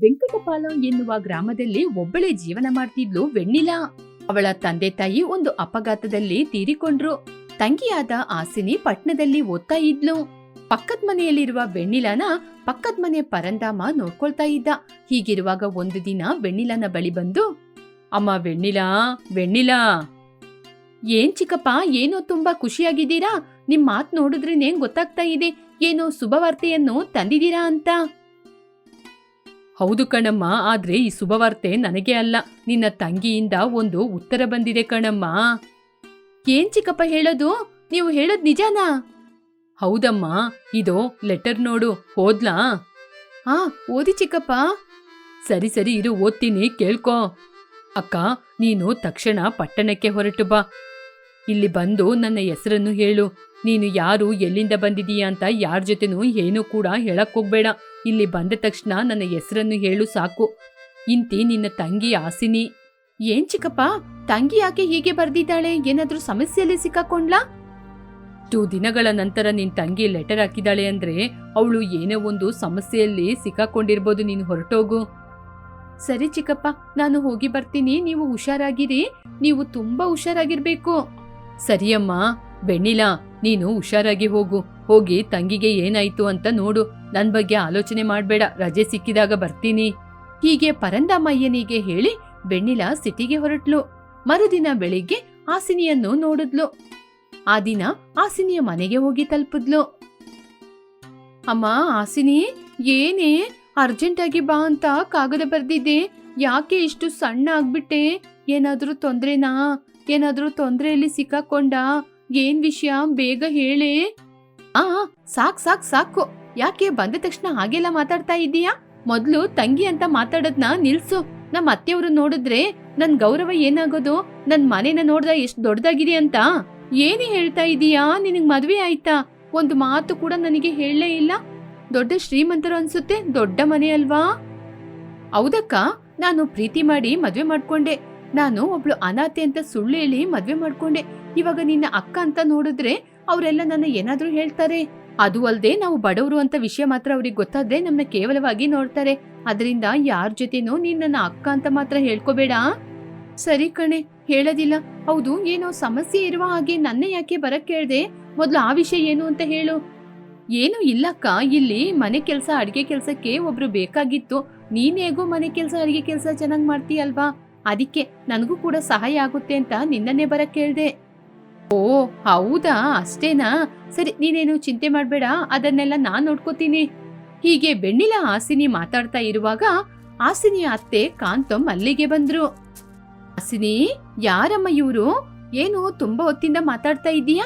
ವೆಂಕಟಪಾಲ ಎನ್ನುವ ಗ್ರಾಮದಲ್ಲಿ ಒಬ್ಬಳೇ ಜೀವನ ಮಾಡ್ತಿದ್ಲು ವೆಣ್ಣಿಲಾ. ಅವಳ ತಂದೆ ತಾಯಿ ಒಂದು ಅಪಘಾತದಲ್ಲಿ ತೀರಿಕೊಂಡ್ರು. ತಂಗಿಯಾದ ಆಸಿನಿ ಪಟ್ನದಲ್ಲಿ ಓದ್ತಾ ಇದ್ಲು. ಪಕ್ಕದ ಮನೆಯಲ್ಲಿರುವ ವೆಣ್ಣಿಲಾನ ಪಕ್ಕದ ಮನೆ ಪರಂದಾಮ ನೋಡ್ಕೊಳ್ತಾ ಇದ್ದ. ಹೀಗಿರುವಾಗ ಒಂದು ದಿನ ವೆಣ್ಣಿಲಾನ ಬಳಿ ಬಂದು, ಅಮ್ಮ ವೆಣ್ಣಿಲಾ ವೆಣ್ಣಿಲಾ. ಏನ್ ಚಿಕ್ಕಪ್ಪ, ಏನೋ ತುಂಬಾ ಖುಷಿಯಾಗಿದ್ದೀರಾ? ನಿಮ್ ಮಾತ್ ನೋಡಿದ್ರೇನೆ ಗೊತ್ತಾಗ್ತಾ ಇದೆ? ಏನೋ ಶುಭವಾರ್ತೆಯನ್ನು ತಂದಿದ್ದೀರಾ ಅಂತ? ಹೌದು ಕಣಮ್ಮ, ಆದ್ರೆ ಈ ಶುಭವಾರ್ತೆ ನನಗೆ ಅಲ್ಲ. ನಿನ್ನ ತಂಗಿಯಿಂದ ಒಂದು ಉತ್ತರ ಬಂದಿದೆ ಕಣಮ್ಮ. ಏನ್ ಚಿಕ್ಕಪ್ಪ ಹೇಳೋದು? ನೀವು ಹೇಳೋದ್ ನಿಜಾನಾ? ಹೌದಮ್ಮ, ಇದು ಲೆಟರ್ ನೋಡು, ಓದ್ಲಾ? ಆ, ಓದಿ ಚಿಕ್ಕಪ್ಪ. ಸರಿ ಸರಿ, ಇರು, ಓದ್ತೀನಿ, ಕೇಳ್ಕೊ. ಅಕ್ಕ, ನೀನು ತಕ್ಷಣ ಪಟ್ಟಣಕ್ಕೆ ಹೊರಟು ಬಾ. ಇಲ್ಲಿ ಬಂದು ನನ್ನ ಹೆಸರನ್ನು ಹೇಳು. ನೀನು ಯಾರು, ಎಲ್ಲಿಂದ ಬಂದಿದೀಯಾ ಅಂತ ಯಾರ ಜೊತೆನೂ ಏನೂ ಕೂಡ ಹೇಳಕ್ ಹೋಗ್ಬೇಡ. ಇಲ್ಲಿ ಬಂದ ತಕ್ಷಣ ನನ್ನ ಹೆಸರನ್ನು ಹೇಳು ಸಾಕು. ಇಂತಿ ನಿನ್ನ ತಂಗಿ ಆಸಿನಿ. ಏನ್ ಚಿಕ್ಕಪ್ಪ, ತಂಗಿ ಯಾಕೆ ಹೀಗೆ ಬರ್ದಿದ್ದಾಳೆ? ಏನಾದ್ರೂ ಸಮಸ್ಯೆಯಲ್ಲಿ ಸಿಕ್ಕಾಕೊಂಡ್ಲಾ? ಟೂ ದಿನಗಳ ನಂತರ ನಿನ್ ತಂಗಿ ಲೆಟರ್ ಹಾಕಿದಾಳೆ ಅಂದ್ರೆ ಅವಳು ಏನೋ ಒಂದು ಸಮಸ್ಯೆಯಲ್ಲಿ ಸಿಕ್ಕಾಕೊಂಡಿರ್ಬೋದು ನೀನು ಹೊರಟೋಗು. ಸರಿ ಚಿಕ್ಕಪ್ಪ, ನಾನು ಹೋಗಿ ಬರ್ತೀನಿ. ನೀವು ಹುಷಾರಾಗಿರಿ. ನೀವು ತುಂಬಾ ಹುಷಾರಾಗಿರ್ಬೇಕು. ಸರಿಯಮ್ಮ. ಬೆಣ್ಣಿಲಾ ನೀನು ಹುಷಾರಾಗಿ ಹೋಗು. ಹೋಗಿ ತಂಗಿಗೆ ಏನಾಯ್ತು ಅಂತ ನೋಡು. ನನ್ ಬಗ್ಗೆ ಆಲೋಚನೆ ಮಾಡ್ಬೇಡ. ರಜೆ ಸಿಕ್ಕಿದಾಗ ಬರ್ತೀನಿ. ಹೀಗೆ ಪರಂದಮ್ಮಯ್ಯನಿಗೆ ಹೇಳಿ ಬೆಣ್ಣಿಲ ಸಿಟಿಗೆ ಹೊರಟ್ಲು. ಮರುದಿನ ಬೆಳಿಗ್ಗೆ ಆಸಿನಿಯನ್ನು ನೋಡಿದ್ಲು. ಆ ದಿನ ಆಸಿನಿಯ ಮನೆಗೆ ಹೋಗಿ ತಲುಪಿದ್ಲು. ಅಮ್ಮ ಆಸಿನಿ ಏನೇ? ಅರ್ಜೆಂಟಾಗಿ ಬಾ ಅಂತ ಕಾಗದ ಬರ್ದಿದ್ದೆ. ಯಾಕೆ ಇಷ್ಟು ಸಣ್ಣ ಆಗ್ಬಿಟ್ಟೆ ಏನಾದ್ರೂ ತೊಂದ್ರೆನಾ? ಏನಾದ್ರೂ ತೊಂದ್ರೆಯಲ್ಲಿ ಸಿಕ್ಕಾಕೊಂಡ? ಏನ್ ವಿಷಯ? ಬೇಗ ಹೇಳಿ. ಆ ಸಾಕ್ ಸಾಕ್, ಸಾಕು. ಯಾಕೆ ಬಂದ ತಕ್ಷಣ ಹಾಗೆಲ್ಲ ಮಾತಾಡ್ತಾ ಇದೀಯಾ? ಮೊದ್ಲು ತಂಗಿ ಅಂತ ಮಾತಾಡೋದ್ನ ನಿಲ್ಸು. ನಮ್ಮ ಅತ್ತೆಯವರು ನೋಡಿದ್ರೆ ನನ್ ಗೌರವ ಏನಾಗೋದು? ನನ್ ಮನೇನ ನೋಡ್ದ ಎಷ್ಟ್ ದೊಡ್ಡದಾಗಿದೆ ಅಂತ. ಏನು ಹೇಳ್ತಾ ಇದೀಯಾ? ನಿನಗ್ ಮದ್ವೆ ಆಯ್ತಾ? ಒಂದು ಮಾತು ಕೂಡ ನನಗೆ ಹೇಳಲೇ ಇಲ್ಲ. ದೊಡ್ಡ ಶ್ರೀಮಂತರು ಅನ್ಸುತ್ತೆ, ದೊಡ್ಡ ಮನೆ ಅಲ್ವಾ? ಹೌದಕ್ಕ, ನಾನು ಪ್ರೀತಿ ಮಾಡಿ ಮದ್ವೆ ಮಾಡ್ಕೊಂಡೆ. ನಾನು ಒಬ್ಳು ಅನಾಥೆ ಅಂತ ಸುಳ್ಳು ಹೇಳಿ ಮದ್ವೆ ಮಾಡ್ಕೊಂಡೆ. ಇವಾಗ ನಿನ್ನ ಅಕ್ಕ ಅಂತ ನೋಡಿದ್ರೆ ಅವರೆಲ್ಲ ನನ್ನ ಏನಾದ್ರೂ ಹೇಳ್ತಾರೆ. ಅದು ಅಲ್ಲದೆ ನಾವು ಬಡವರು ಅಂತ ವಿಷಯ ಮಾತ್ರ ಅವ್ರಿಗೆ ಗೊತ್ತಾದ್ರೆ ನಮ್ಮನ್ನ ಕೇವಲವಾಗಿ ನೋಡ್ತಾರೆ. ಅದರಿಂದ ಯಾರ ಜೊತೆನೂ ನೀನ್ ನನ್ನ ಅಕ್ಕ ಅಂತ ಮಾತ್ರ ಹೇಳ್ಕೋಬೇಡ. ಸರಿ ಕಣೆ, ಹೇಳೋದಿಲ್ಲ. ಹೌದು, ಏನೋ ಸಮಸ್ಯೆ ಇರುವ ಹಾಗೆ ನನ್ನ ಯಾಕೆ ಬರಕ್ ಕೇಳ್ದೆ ಮೊದ್ಲು ಆ ವಿಷಯ ಏನು ಅಂತ ಹೇಳು. ಏನು ಇಲ್ಲಕ್ಕ, ಇಲ್ಲಿ ಮನೆ ಕೆಲಸ, ಅಡಿಗೆ ಕೆಲಸಕ್ಕೆ ಒಬ್ರು ಬೇಕಾಗಿತ್ತು. ನೀನೇಗೋ ಮನೆ ಕೆಲಸ, ಅಡಿಗೆ ಕೆಲಸ ಚೆನ್ನಾಗಿ ಮಾಡ್ತೀಯಲ್ವಾ? ಅದಕ್ಕೆ ನನಗೂ ಕೂಡ ಸಹಾಯ ಆಗುತ್ತೆ ಅಂತ ನಿನ್ನನ್ನೇ ಬರಕ್ ಕೇಳ್ದೆ ಓ, ಹೌದಾ? ಅಷ್ಟೇನಾ? ಸರಿ, ನೀನೇನು ಚಿಂತೆ ಮಾಡಬೇಡ, ಅದನ್ನೆಲ್ಲ ನಾನು ನೋಡ್ಕೋತೀನಿ. ಹೀಗೆ ಬೆಣ್ಣಿಲ ಹಾಸಿನಿ ಮಾತಾಡ್ತಾ ಇರುವಾಗ ಹಾಸಿನಿಯ ಅತ್ತೆ ಕಾಂತಮ್ ಅಲ್ಲಿಗೆ ಬಂದ್ರು. ಹಾಸಿನಿ, ಯಾರಮ್ಮ ಇವರು? ಏನು ತುಂಬಾ ಹೊತ್ತಿಂದ ಮಾತಾಡ್ತಾ ಇದೀಯಾ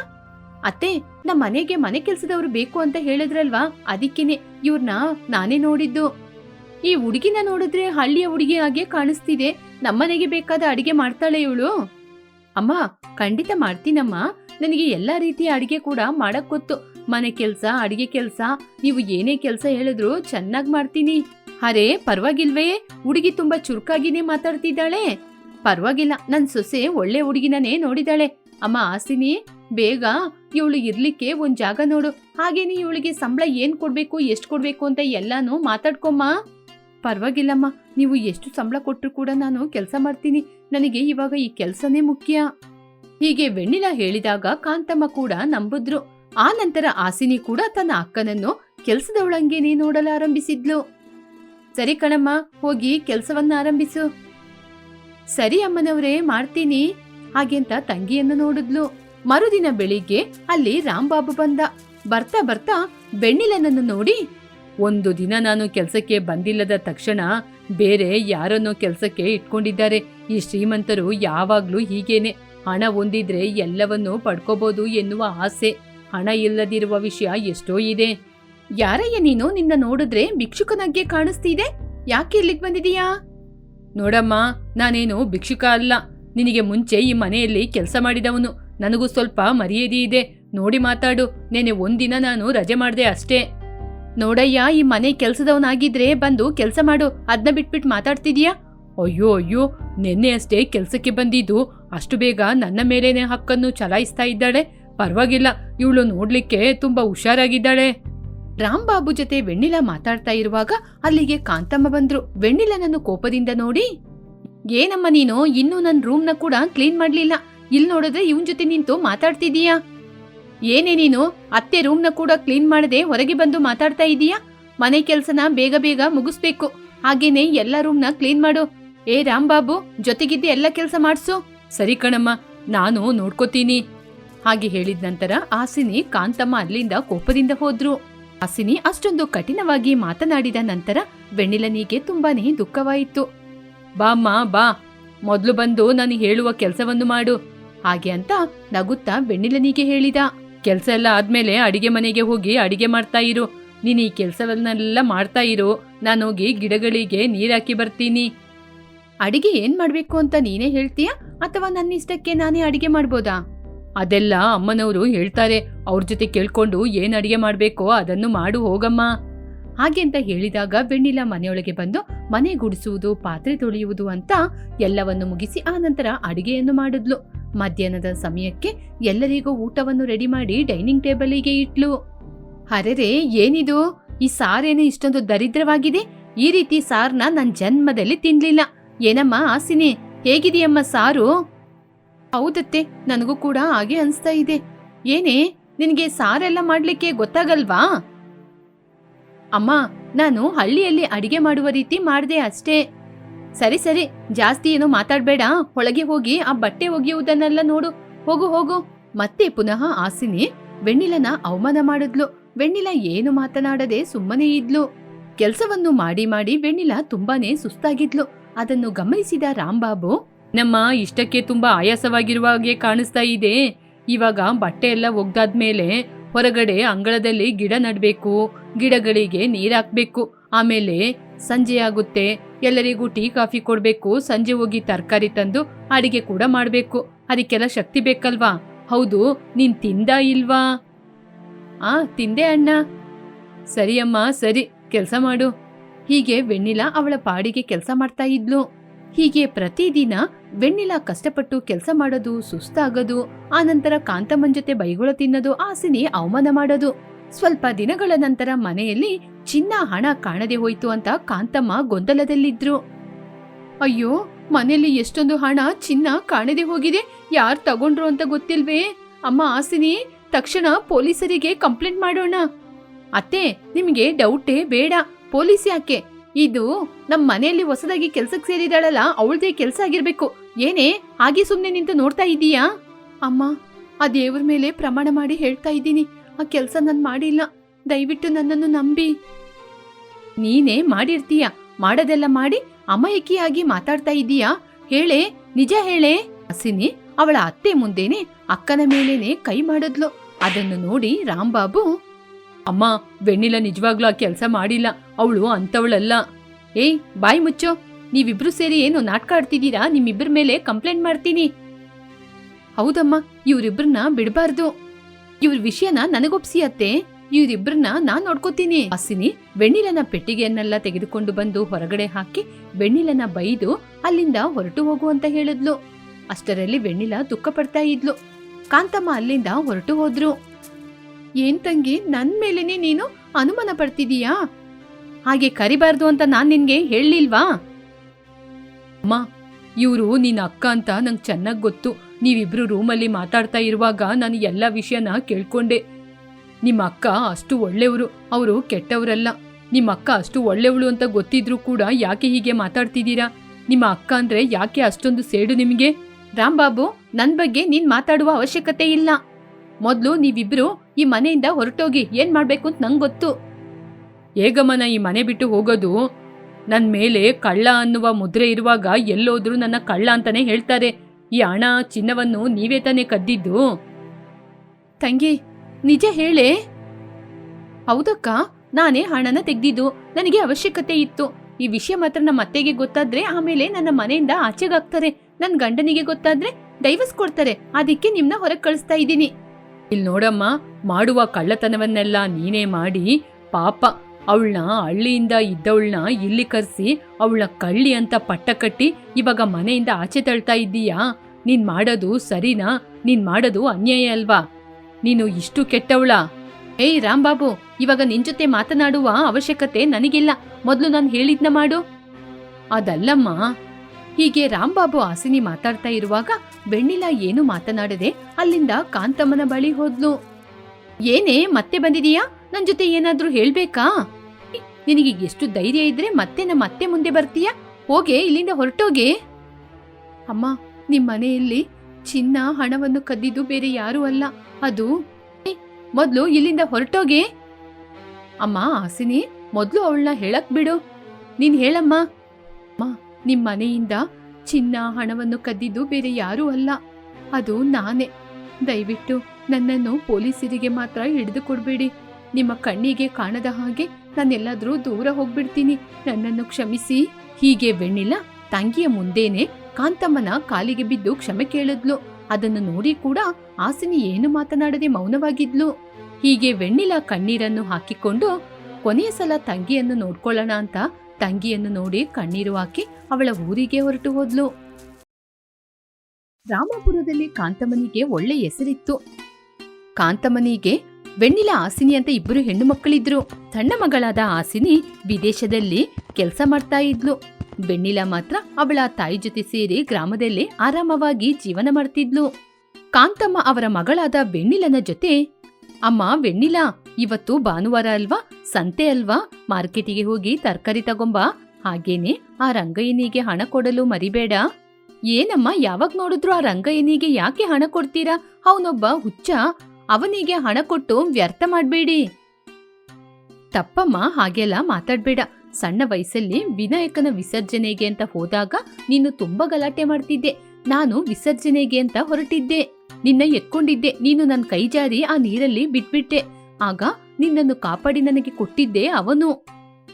ಅತ್ತೆ ನಮ್ಮ ಮನೆಗೆ ಮನೆ ಕೆಲಸದವರು ಬೇಕು ಅಂತ ಹೇಳಿದ್ರಲ್ವಾ? ಅದಕ್ಕೇನೆ ಇವ್ರನ್ನ ನಾನೇ ನೋಡಿದ್ದು. ಈ ಹುಡುಗಿನ ನೋಡಿದ್ರೆ ಹಳ್ಳಿಯ ಹುಡುಗಿ ಹಾಗೆ ಕಾಣಿಸ್ತಿದೆ. ನಮ್ಮನೆಗೆ ಬೇಕಾದ ಅಡಿಗೆ ಮಾಡ್ತಾಳೆ ಇವಳು. ಅಮ್ಮ, ಖಂಡಿತ ಮಾಡ್ತೀನಮ್ಮ. ನನಗೆ ಎಲ್ಲಾ ರೀತಿಯ ಅಡಿಗೆ ಕೂಡ ಮಾಡಕ್ ಗೊತ್ತು. ಮನೆ ಕೆಲ್ಸ, ಅಡಿಗೆ ಕೆಲ್ಸ, ನೀವು ಏನೇ ಕೆಲ್ಸ ಹೇಳಿದ್ರು ಚೆನ್ನಾಗ್ ಮಾಡ್ತೀನಿ. ಅರೆ, ಪರವಾಗಿಲ್ವೇ? ಹುಡುಗಿ ತುಂಬಾ ಚುರುಕಾಗಿನೇ ಮಾತಾಡ್ತಿದ್ದಾಳೆ. ಪರವಾಗಿಲ್ಲ, ನನ್ ಸೊಸೆ ಒಳ್ಳೆ ಹುಡುಗಿನೇ ನೋಡಿದಾಳೆ. ಅಮ್ಮ ಆಸಿನಿ ಬೇಗ ಇವಳು ಇರ್ಲಿಕ್ಕೆ ಒಂದ್ ಜಾಗ ನೋಡು. ಹಾಗೇನೆ ಇವಳಿಗೆ ಸಂಬಳ ಏನ್ ಕೊಡ್ಬೇಕು, ಎಷ್ಟ್ ಕೊಡ್ಬೇಕು ಅಂತ ಎಲ್ಲಾನು ಮಾತಾಡ್ಕೊಮ್ಮ. ಪರವಾಗಿಲ್ಲಮ್ಮ, ನೀವು ಎಷ್ಟು ಸಂಬಳ ಕೊಟ್ಟರು ಕೂಡ ನಾನು ಕೆಲಸ ಮಾಡ್ತೀನಿ. ನನಗೆ ಇವಾಗ ಈ ಕೆಲಸನೇ ಮುಖ್ಯ. ಹೀಗೆ ವೆಣ್ಣಿಲ ಹೇಳಿದಾಗ ಕಾಂತಮ್ಮ ಕೂಡ ನಂಬುದ್ರು. ಆ ನಂತರ ಆಸಿನಿ ಕೂಡ ತನ್ನ ಅಕ್ಕನನ್ನು ಕೆಲ್ಸದವಳಂಗೇನೆ ನೋಡಲಾರಂಭಿಸಿದ್ಲು ಸರಿ ಕಣಮ್ಮ, ಹೋಗಿ ಕೆಲಸವನ್ನ ಆರಂಭಿಸು. ಸರಿ ಅಮ್ಮನವರೇ, ಮಾಡ್ತೀನಿ. ಹಾಗೆಂತ ತಂಗಿಯನ್ನು ನೋಡಿದ್ಲು. ಮರುದಿನ ಬೆಳಿಗ್ಗೆ ಅಲ್ಲಿ ರಾಂಬಾಬು ಬಂದ. ಬರ್ತಾ ಬರ್ತಾ ಬೆಣ್ಣಿಲನನ್ನು ನೋಡಿ ಒಂದು ದಿನ ನಾನು ಕೆಲಸಕ್ಕೆ ಬಂದಿಲ್ಲದ ತಕ್ಷಣ ಬೇರೆ ಯಾರನ್ನೋ ಕೆಲಸಕ್ಕೆ ಇಟ್ಕೊಂಡಿದ್ದಾರೆ. ಈ ಶ್ರೀಮಂತರು ಯಾವಾಗ್ಲೂ ಹೀಗೇನೆ. ಹಣ ಹೊಂದಿದ್ರೆ ಎಲ್ಲವನ್ನೂ ಪಡ್ಕೋಬಹುದು ಎನ್ನುವ ಆಸೆ. ಹಣ ಇಲ್ಲದಿರುವ ವಿಷಯ ಎಷ್ಟೋ ಇದೆ. ಯಾರಯ್ಯ ನೀನು? ನಿನ್ನ ನೋಡಿದ್ರೆ ಭಿಕ್ಷುಕನಾಗೆ ಕಾಣಿಸ್ತಿದೆ? ಯಾಕೆ ಇಲ್ಲಿಗೆ ಬಂದಿದೀಯಾ? ನೋಡಮ್ಮ, ನಾನೇನು ಭಿಕ್ಷುಕ ಅಲ್ಲ. ನಿನಗೆ ಮುಂಚೆ ಈ ಮನೆಯಲ್ಲಿ ಕೆಲಸ ಮಾಡಿದವನು. ನನಗೂ ಸ್ವಲ್ಪ ಮರ್ಯಾದೆ ಇದೆ. ನೋಡಿ ಮಾತಾಡು. ನೆನೆ ಒಂದಿನ ನಾನು ರಜೆ ಮಾಡಿದೆ ಅಷ್ಟೇ. ನೋಡಯ್ಯ, ಈ ಮನೆ ಕೆಲ್ಸದವನಾಗಿದ್ರೆ ಬಂದು ಕೆಲಸ ಮಾಡು. ಅದ್ನ ಬಿಟ್ಬಿಟ್ಟು ಮಾತಾಡ್ತಿದ್ಯಾ? ಅಯ್ಯೋ ಅಯ್ಯೋ, ನಿನ್ನೆ ಅಷ್ಟೇ ಕೆಲಸಕ್ಕೆ ಬಂದಿದ್ದು. ಅಷ್ಟು ಬೇಗ ನನ್ನ ಮೇಲೇನೆ ಹಕ್ಕನ್ನು ಚಲಾಯಿಸ್ತಾ ಇದ್ದಾಳೆ. ಪರವಾಗಿಲ್ಲ, ಇವಳು ನೋಡ್ಲಿಕ್ಕೆ ತುಂಬಾ ಹುಷಾರಾಗಿದ್ದಾಳೆ. ರಾಂಬಾಬು ಜೊತೆ ವೆಣ್ಣಿಲಾ ಮಾತಾಡ್ತಾ ಇರುವಾಗ ಅಲ್ಲಿಗೆ ಕಾಂತಮ್ಮ ಬಂದ್ರು. ವೆಣ್ಣಿಲನನ್ನು ಕೋಪದಿಂದ ನೋಡಿ, ಏನಮ್ಮ ನೀನು? ಇನ್ನೂ ನನ್ನ ರೂಮ್ನ ಕೂಡ ಕ್ಲೀನ್ ಮಾಡ್ಲಿಲ್ಲ. ಇಲ್ಲಿ ನೋಡಿದ್ರೆ ಇವನ್ ಜೊತೆ ನಿಂತು ಮಾತಾಡ್ತಿದೀಯಾ ಏನೇ ನೀನು, ಅತ್ತೆ ರೂಮ್ನ ಕೂಡ ಕ್ಲೀನ್ ಮಾಡದೆ ಹೊರಗೆ ಬಂದು ಮಾತಾಡ್ತಾ ಇದೀಯಾ? ಮನೆ ಕೆಲ್ಸನ ಬೇಗ ಬೇಗ ಮುಗಿಸ್ಬೇಕು. ಹಾಗೇನೆ ಎಲ್ಲ ರೂಮ್ನ ಕ್ಲೀನ್ ಮಾಡು. ಏ ರಾಮ್ಬಾಬು, ಜೊತೆಗಿದ್ದ ಎಲ್ಲ ಕೆಲಸ ಮಾಡ್ಸು. ಸರಿ ಕಣಮ್ಮ, ನಾನು ನೋಡ್ಕೋತೀನಿ. ಹಾಗೆ ಹೇಳಿದ ನಂತರ ಆಸಿನಿ ಕಾಂತಮ್ಮ ಅಲ್ಲಿಂದ ಕೋಪದಿಂದ ಹೋದ್ರು. ಆಸಿನಿ ಅಷ್ಟೊಂದು ಕಠಿಣವಾಗಿ ಮಾತನಾಡಿದ ನಂತರ ಬೆಣ್ಣಿಲನಿಗೆ ತುಂಬಾನೇ ದುಃಖವಾಯಿತು. ಬಾಮ್ಮ ಬಾ. ಮೊದ್ಲು ಬಂದು ನಾನು ಹೇಳುವ ಕೆಲಸವನ್ನು ಮಾಡು. ಹಾಗೆ ಅಂತ ನಗುತ್ತಾ ವೆಣ್ಣಿಲನಿಗೆ ಹೇಳಿದ. ಕೆಲ್ಸ ಎಲ್ಲ ಆದ್ಮೇಲೆ ಅಡಿಗೆ ಮನೆಗೆ ಹೋಗಿ ಅಡಿಗೆ ಮಾಡ್ತಾ ಇರು. ನೀನು ಈ ಕೆಲ್ಸವನ್ನೆಲ್ಲ ಮಾಡ್ತಾ ಇರು. ನಾನು ಹೋಗಿ ಗಿಡಗಳಿಗೆ ನೀರಾಕಿ ಬರ್ತೀನಿ. ಅಡಿಗೆ ಏನ್ ಮಾಡ್ಬೇಕು ಅಂತ ನೀನೇ ಹೇಳ್ತೀಯಾ? ಅಥವಾ ನನ್ನ ಇಷ್ಟಕ್ಕೆ ನಾನೇ ಅಡಿಗೆ ಮಾಡ್ಬೋದಾ? ಅದೆಲ್ಲ ಅಮ್ಮನವರು ಹೇಳ್ತಾರೆ. ಅವ್ರ ಜೊತೆ ಕೇಳ್ಕೊಂಡು ಏನ್ ಅಡಿಗೆ ಮಾಡ್ಬೇಕೋ ಅದನ್ನು ಮಾಡು ಹೋಗಮ್ಮ. ಹಾಗೆ ಅಂತ ಹೇಳಿದಾಗ ಬೆಣ್ಣಿಲ ಮನೆಯೊಳಗೆ ಬಂದು ಮನೆ ಗುಡಿಸುವುದು, ಪಾತ್ರೆ ತೊಳೆಯುವುದು ಅಂತ ಎಲ್ಲವನ್ನು ಮುಗಿಸಿ ಆ ನಂತರ ಅಡಿಗೆಯನ್ನು ಮಾಡಿದ್ಲು. ಮಧ್ಯಾಹ್ನದ ಸಮಯಕ್ಕೆ ಎಲ್ಲರಿಗೂ ಊಟವನ್ನು ರೆಡಿ ಮಾಡಿ ಡೈನಿಂಗ್ ಟೇಬಲಿಗೆ ಇಟ್ಲು. ಅರೆರೆ, ಏನಿದು? ಈ ಸಾರೇನು ಇಷ್ಟೊಂದು ದರಿದ್ರವಾಗಿದೆ. ಈ ರೀತಿ ಸಾರ್ನ ನನ್ನ ಜನ್ಮದಲ್ಲಿ ತಿನ್ಲಿಲ್ಲ. ಏನಮ್ಮ ಆಸಿನಿ? ಹೇಗಿದೆಯಮ್ಮ ಸಾರು? ಹೌದತ್ತೆ, ನನಗೂ ಕೂಡ ಹಾಗೆ ಅನಿಸ್ತಾ ಇದೆ. ಏನೇ, ನಿನಗೆ ಸಾರೆಲ್ಲ ಮಾಡ್ಲಿಕ್ಕೆ ಗೊತ್ತಾಗಲ್ವಾ? ಅಮ್ಮ, ನಾನು ಹಳ್ಳಿಯಲ್ಲಿ ಅಡಿಗೆ ಮಾಡುವ ರೀತಿ ಮಾಡಿದೆ ಅಷ್ಟೇ. ಸರಿ ಸರಿ. ಜಾಸ್ತಿ ಏನು ಮಾತಾಡ್ಬೇಡ. ಒಳಗೆ ಹೋಗಿ ಆ ಬಟ್ಟೆ ಒಗೆಯುವುದನ್ನೆಲ್ಲ ನೋಡು. ಹೋಗು ಹೋಗು. ಮತ್ತೆ ಪುನಃ ಆಸಿನಿ ವೆಣ್ಣಿಲನ ಅವಮಾನ ಮಾಡಿದ್ಲು. ವೆಣ್ಣಿಲ ಏನು ಮಾತನಾಡದೆ ಸುಮ್ಮನೆ ಇದ್ಲು. ಕೆಲ್ಸವನ್ನು ಮಾಡಿ ಮಾಡಿ ವೆಣ್ಣಿಲ ತುಂಬಾನೇ ಸುಸ್ತಾಗಿದ್ಲು. ಅದನ್ನು ಗಮನಿಸಿದ ರಾಂಬಾಬು ನಮ್ಮ ಇಷ್ಟಕ್ಕೆ ತುಂಬಾ ಆಯಾಸವಾಗಿರುವ ಹಾಗೆ ಕಾಣಿಸ್ತಾ ಇದೆ. ಇವಾಗ ಬಟ್ಟೆ ಎಲ್ಲ ಒಗ್ದಾದ್ಮೇಲೆ ಹೊರಗಡೆ ಅಂಗಳದಲ್ಲಿ ಗಿಡ ನಡಬೇಕು. ಗಿಡಗಳಿಗೆ ನೀರಾಕ್ಬೇಕು ಆಮೇಲೆ ಸಂಜೆ ಆಗುತ್ತೆ. ಎಲ್ಲರಿಗೂ ಟೀ, ಕಾಫಿ ಕೊಡ್ಬೇಕು. ಸಂಜೆ ಹೋಗಿ ತರಕಾರಿ ತಂದು ಅಡಿಗೆ ಕೂಡ ಮಾಡ್ಬೇಕು. ಅದಕ್ಕೆಲ್ಲ ಶಕ್ತಿ ಬೇಕಲ್ವಾ? ಹೌದು, ನೀನ್ ತಿಂದ ಇಲ್ವಾ? ಆ, ತಿಂದೆ ಅಣ್ಣ. ಸರಿ ಅಮ್ಮ, ಸರಿ, ಕೆಲಸ ಮಾಡು. ಹೀಗೆ ವೆಣ್ಣಿಲ ಅವಳ ಪಾಡಿಗೆ ಕೆಲಸ ಮಾಡ್ತಾ ಇದ್ಲು. ಹೀಗೆ ಪ್ರತಿದಿನ ವೆಣ್ಣಿಲಾ ಕಷ್ಟಪಟ್ಟು ಕೆಲಸ ಮಾಡೋದು ಸುಸ್ತಾಗೋದು. ಆನಂತರ ಕಾಂತಮ್ಮನ ಜೊತೆ ಬೈಗುಳ ತಿನ್ನೋದು ಆಸಿನಿ ಅವಮಾನ ಮಾಡೋದು. ಸ್ವಲ್ಪ ದಿನಗಳ ನಂತರ ಮನೆಯಲ್ಲಿ ಚಿನ್ನ ಹಣ ಕಾಣದೆ ಹೋಯ್ತು ಅಂತ ಕಾಂತಮ್ಮ ಗೊಂದಲದಲ್ಲಿದ್ರು. ಅಯ್ಯೋ, ಮನೆಯಲ್ಲಿ ಎಷ್ಟೊಂದು ಹಣ ಚಿನ್ನ ಕಾಣದೆ ಹೋಗಿದೆ. ಯಾರು ತಗೊಂಡ್ರು ಅಂತ ಗೊತ್ತಿಲ್ವೇ? ಅಮ್ಮ ಆಸಿನಿ ತಕ್ಷಣ ಪೊಲೀಸರಿಗೆ ಕಂಪ್ಲೇಂಟ್ ಮಾಡೋಣ. ಅತ್ತೆ, ನಿಮ್ಗೆ ಡೌಟೇ ಬೇಡ. ಪೊಲೀಸ್ ಯಾಕೆ? ಇದು ನಮ್ಮ ಮನೆಯಲ್ಲಿ ಹೊಸದಾಗಿ ಕೆಲ್ಸಕ್ಕೆ ಸೇರಿದಾಳಲ್ಲ, ಅವಳದೇ ಕೆಲಸ ಆಗಿರ್ಬೇಕು. ಏನೇ, ಹಾಗೆ ಸುಮ್ಮನೆ ನಿಂತು ನೋಡ್ತಾ ಇದ್ದೀಯಾ? ಅಮ್ಮ, ಆ ದೇವ್ರ ಮೇಲೆ ಪ್ರಮಾಣ ಮಾಡಿ ಹೇಳ್ತಾ ಇದ್ದೀನಿ. ಆ ಕೆಲಸ ನಾನು ಮಾಡಿಲ್ಲ. ದಯವಿಟ್ಟು ನನ್ನನ್ನು ನಂಬಿ. ನೀನೇ ಮಾಡಿರ್ತೀಯ? ಮಾಡದೆಲ್ಲ ಮಾಡಿ ಅಮಾಯಕಿಯಾಗಿ ಮಾತಾಡ್ತಾ ಇದ್ದೀಯಾ ಹೇಳೆ, ನಿಜ ಹೇಳೆ. ಹಸಿನಿ, ಅವಳ ಅತ್ತೆ ಮುಂದೇನೆ ಅಕ್ಕನ ಮೇಲೇನೆ ಕೈ ಮಾಡಿದ್ಲು. ಅದನ್ನು ನೋಡಿ ರಾಂಬಾಬು ಅಮ್ಮ, ವೆಣ್ಣಿಲ ನಿಜವಾಗ್ಲೂ ಆ ಕೆಲಸ ಮಾಡಿಲ್ಲ. ಅವಳು ಅಂತವಳಲ್ಲ ಏಯ್, ಬಾಯ್ ಮುಚ್ಚೋ. ನೀವಿಬ್ರು ಸೇರಿ ಏನು ನಾಟಕ ಆಡ್ತಿದ್ದೀರಾ? ನಿಮ್ಮಿಬ್ಬರ ಮೇಲೆ ಕಂಪ್ಲೇಂಟ್ ಮಾಡ್ತೀನಿ. ಹೌದಮ್ಮ, ಇವ್ರಿಬ್ರನ್ನ ಬಿಡಬಾರ್ದು. ಇವ್ರ ವಿಷಯನ ನನಗೊಪ್ಸಿ ಅತ್ತೆ. ಇವ್ರಿಬ್ರನ್ನ ನಾನ್ ನೋಡ್ಕೋತೀನಿ. ಹಸಿನಿ ವೆಣ್ಣಿಲನ ಪೆಟ್ಟಿಗೆಯನ್ನೆಲ್ಲ ತೆಗೆದುಕೊಂಡು ಬಂದು ಹೊರಗಡೆ ಹಾಕಿ ವೆಣ್ಣಿಲನ ಬೈದು ಅಲ್ಲಿಂದ ಹೊರಟು ಹೋಗು ಅಂತ ಹೇಳಿದ್ಲು. ಅಷ್ಟರಲ್ಲಿ ವೆಣ್ಣಿಲ ದುಃಖ ಪಡ್ತಾ ಇದ್ಲು. ಕಾಂತಮ್ಮ ಅಲ್ಲಿಂದ ಹೊರಟು ಹೋದ್ರು. ಏನ್ ತಂಗಿ, ನನ್ ಮೇಲೇನೆ ನೀನು ಅನುಮಾನ ಪಡ್ತಿದೀಯಾ? ಹಾಗೆ ಕರಿಬಾರ್ದು ಅಂತ ನಾನ್ ನಿನ್ಗೆ ಹೇಳಲಿಲ್ವಾ? ಅಮ್ಮ, ಇವರು ನಿನ್ನ ಅಕ್ಕ ಅಂತ ನಂಗೆ ಚೆನ್ನಾಗಿ ಗೊತ್ತು. ನೀವಿಬ್ರು ರೂಮಲ್ಲಿ ಮಾತಾಡ್ತಾ ಇರುವಾಗ ನಾನು ಎಲ್ಲ ವಿಷಯನ ಕೇಳ್ಕೊಂಡೆ. ನಿಮ್ಮ ಅಕ್ಕ ಅಷ್ಟು ಒಳ್ಳೆಯವರು, ಅವರು ಕೆಟ್ಟವರಲ್ಲ. ನಿಮ್ಮ ಅಕ್ಕ ಅಷ್ಟು ಒಳ್ಳೆಯವಳು ಅಂತ ಗೊತ್ತಿದ್ರು ಕೂಡ ಯಾಕೆ ಹೀಗೆ ಮಾತಾಡ್ತಿದ್ದೀರಾ? ನಿಮ್ಮ ಅಕ್ಕ ಅಂದ್ರೆ ಯಾಕೆ ಅಷ್ಟೊಂದು ಸೇಡು ನಿಮಗೆ? ರಾಂಬಾಬು ನನ್ ಬಗ್ಗೆ ನೀನ್ ಮಾತಾಡುವ ಅವಶ್ಯಕತೆ ಇಲ್ಲ. ಮೊದ್ಲು ನೀವಿಬ್ರು ಈ ಮನೆಯಿಂದ ಹೊರಟೋಗಿ ಏನ್ ಮಾಡ್ಬೇಕು ಅಂತ ನಂಗೆ ಗೊತ್ತು. ಹೇಗಮ್ಮನ ಈ ಮನೆ ಬಿಟ್ಟು ಹೋಗೋದು ನನ್ ಮೇಲೆ ಕಳ್ಳ ಅನ್ನುವ ಮುದ್ರೆ ಇರುವಾಗ ಎಲ್ಲೋದ್ರೂ ನನ್ನ ಕಳ್ಳ ಅಂತಾನೆ ಹೇಳ್ತಾರೆ. ಈ ಹಣ, ಚಿನ್ನವನ್ನು ನೀವೇ ತಾನೇ ಕದ್ದಿದ್ದು. ತಂಗಿ ನಿಜ ಹೇಳೇ? ಹೌದಕ್ಕ, ನಾನೇ ಹಣನ ತೆಗ್ದಿದ್ದು, ನನಗೆ ಅವಶ್ಯಕತೆ ಇತ್ತು. ಈ ವಿಷಯ ಮಾತ್ರ ನಮ್ಮ ಅತ್ತೆಗೆ ಗೊತ್ತಾದ್ರೆ, ಆಮೇಲೆ ನನ್ನ ಮನೆಯಿಂದ ಆಚೆಗಾಗ್ತಾರೆ. ನನ್ನ ಗಂಡನಿಗೆ ಗೊತ್ತಾದ್ರೆ ಡೈವರ್ಸ್ ಕೊಡ್ತಾರೆ ಅದಕ್ಕೆ ನಿಮ್ನ ಹೊರಗೆ ಕಳಿಸ್ತಾ ಇದ್ದೀನಿ. ಇಲ್ಲಿ ನೋಡಮ್ಮ, ಮಾಡುವ ಕಳ್ಳತನವನ್ನೆಲ್ಲ ನೀನೇ ಮಾಡಿ, ಪಾಪ ಅವಳನ್ನ ಹಳ್ಳಿಯಿಂದ ಇದ್ದವಳನ್ನ ಇಲ್ಲಿ ಕರೆಸಿ, ಅವಳ ಕಳ್ಳಿ ಅಂತ ಪಟ್ಟ ಕಟ್ಟಿ ಇವಾಗ ಮನೆಯಿಂದ ಆಚೆ ತಳ್ತಾ ಇದ್ದೀಯಾ? ನೀನ್ ಮಾಡೋದು ಸರಿನಾ? ನೀನ್ ಮಾಡೋದು ಅನ್ಯಾಯ ಅಲ್ವಾ? ನೀನು ಇಷ್ಟು ಕೆಟ್ಟವಳ? ಏಯ್ ರಾಂಬಾಬು ಇವಾಗ ನಿನ್ ಜೊತೆ ಮಾತನಾಡುವ ಅವಶ್ಯಕತೆ ನನಗಿಲ್ಲ. ಮೊದಲು ನಾನು ಹೇಳಿದ್ನ ಮಾಡು. ಅದಲ್ಲಮ್ಮ, ಹೀಗೆ ರಾಂಬಾಬು ಆಸಿನಿ ಮಾತಾಡ್ತಾ ಇರುವಾಗ ಬೆಣ್ಣಿಲ ಏನು ಮಾತನಾಡದೆ ಅಲ್ಲಿಂದ ಕಾಂತಮ್ಮನ ಬಳಿ ಹೋದ್ಲು. ಏನೇ, ಮತ್ತೆ ಬಂದಿದೀಯಾ? ನನ್ ಜೊತೆ ಏನಾದ್ರೂ ಹೇಳ್ಬೇಕಾ? ನಿನಗೆ ಎಷ್ಟು ಧೈರ್ಯ ಇದ್ರೆ ಮತ್ತೆ ನಮ್ಮ ಮತ್ತೆ ಮುಂದೆ ಬರ್ತೀಯಾ? ಹೋಗೆ, ಇಲ್ಲಿಂದ ಹೊರಟೋಗೆ. ಅಮ್ಮ ನಿಮ್ಮ ಮನೆಯಲ್ಲಿ ಚಿನ್ನ, ಹಣವನ್ನು ಕದ್ದಿದ್ದು ಬೇರೆ ಯಾರೂ ಅಲ್ಲ. ಅದು ಮೊದಲು ಇಲ್ಲಿಂದ ಹೊರಟೋಗಿ? ಅಮ್ಮ ಆಸಿನಿ ಮೊದಲು ಅವಳನ್ನ ಹೇಳಕ್ ಬಿಡು. ನೀನ್ ಹೇಳಮ್ಮ. ಅಮ್ಮ, ನಿಮ್ ಮನೆಯಿಂದ ಚಿನ್ನ, ಹಣವನ್ನು ಕದ್ದಿದ್ದು ಬೇರೆ ಯಾರೂ ಅಲ್ಲ. ಅದು ನಾನೇ. ದಯವಿಟ್ಟು ನನ್ನನ್ನು ಪೊಲೀಸರಿಗೆ ಮಾತ್ರ ಹಿಡಿದು ಕೊಡ್ಬೇಡಿ. ನಿಮ್ಮ ಕಣ್ಣಿಗೆ ಕಾಣದ ಹಾಗೆ ನಾನೆಲ್ಲಾದರೂ ದೂರ ಹೋಗ್ಬಿಡ್ತೀನಿ. ನನ್ನನ್ನು ಕ್ಷಮಿಸಿ. ಹೀಗೆ ಬೆಣ್ಣಿಲ್ಲ ತಂಗಿಯ ಮುಂದೇನೆ ಕಾಂತಮ್ಮನ ಕಾಲಿಗೆ ಬಿದ್ದು ಕ್ಷಮೆ ಕೇಳಿದ್ಲು. ಅದನ್ನು ನೋಡಿ ಕೂಡ ಆಸಿನಿ ಏನು ಮಾತನಾಡದೆ ಮೌನವಾಗಿದ್ಲು. ಹೀಗೆ ವೆಣ್ಣಿಲ ಕಣ್ಣೀರನ್ನು ಹಾಕಿಕೊಂಡು, ಕೊನೆಯ ಸಲ ತಂಗಿಯನ್ನು ನೋಡ್ಕೊಳ್ಳೋಣ ಅಂತ ತಂಗಿಯನ್ನು ನೋಡಿ ಕಣ್ಣೀರು ಹಾಕಿ ಅವಳ ಊರಿಗೆ ಹೊರಟು ಹೋದ್ಲು. ರಾಮಪುರದಲ್ಲಿ ಕಾಂತಮ್ಮನಿಗೆ ಒಳ್ಳೆ ಹೆಸರಿತ್ತು. ಕಾಂತಮ್ಮನಿಗೆ ವೆಣ್ಣಿಲ ಆಸಿನಿ ಅಂತ ಇಬ್ಬರು ಹೆಣ್ಣು ಮಕ್ಕಳಿದ್ರು. ಸಣ್ಣ ಮಗಳಾದ ಆಸಿನಿ ವಿದೇಶದಲ್ಲಿ ಕೆಲಸ ಮಾಡ್ತಾ ಇದ್ಲು. ಬೆಣ್ಣಿಲ ಮಾತ್ರ ಅವಳ ತಾಯಿ ಜೊತೆ ಸೇರಿ ಗ್ರಾಮದಲ್ಲಿ ಆರಾಮವಾಗಿ ಜೀವನ ಮಾಡ್ತಿದ್ಲು. ಕಾಂತಮ್ಮ ಅವರ ಮಗಳಾದ ಬೆಣ್ಣಿಲನ ಜೊತೆ, ಅಮ್ಮ ಬೆಣ್ಣಿಲ ಇವತ್ತು ಭಾನುವಾರ ಅಲ್ವಾ? ಸಂತೆ ಅಲ್ವಾ? ಮಾರ್ಕೆಟಿಗೆ ಹೋಗಿ ತರಕಾರಿ ತಗೊಂಬಾ. ಹಾಗೇನೆ ಆ ರಂಗಯ್ಯನಿಗೆ ಹಣ ಕೊಡಲು ಮರಿಬೇಡ. ಏನಮ್ಮ, ಯಾವಾಗ ನೋಡಿದ್ರು ಆ ರಂಗಯ್ಯನಿಗೆ ಯಾಕೆ ಹಣ ಕೊಡ್ತೀರಾ? ಅವನೊಬ್ಬ ಹುಚ್ಚ. ಅವನಿಗೆ ಹಣ ಕೊಟ್ಟು ವ್ಯರ್ಥ ಮಾಡ್ಬೇಡಿ. ತಪ್ಪಮ್ಮ, ಹಾಗೆಲ್ಲ ಮಾತಾಡ್ಬೇಡ. ಸಣ್ಣ ವಯಸ್ಸಲ್ಲಿ ವಿನಾಯಕನ ವಿಸರ್ಜನೆಗೆ ಅಂತ ಹೋದಾಗ ನೀನು ತುಂಬಾ ಗಲಾಟೆ ಮಾಡ್ತಿದ್ದೆ. ನಾನು ವಿಸರ್ಜನೆಗೆ ಅಂತ ಹೊರಟಿದ್ದೆ. ನಿನ್ನ ಎತ್ಕೊಂಡಿದ್ದೆ. ನೀನು ನನ್ನ ಕೈ ಜಾರಿ ಆ ನೀರಲ್ಲಿ ಬಿಟ್ಬಿಟ್ಟೆ. ಆಗ ನಿನ್ನನ್ನು ಕಾಪಾಡಿ ನನಗೆ ಕೊಟ್ಟಿದ್ದೆ ಅವನು.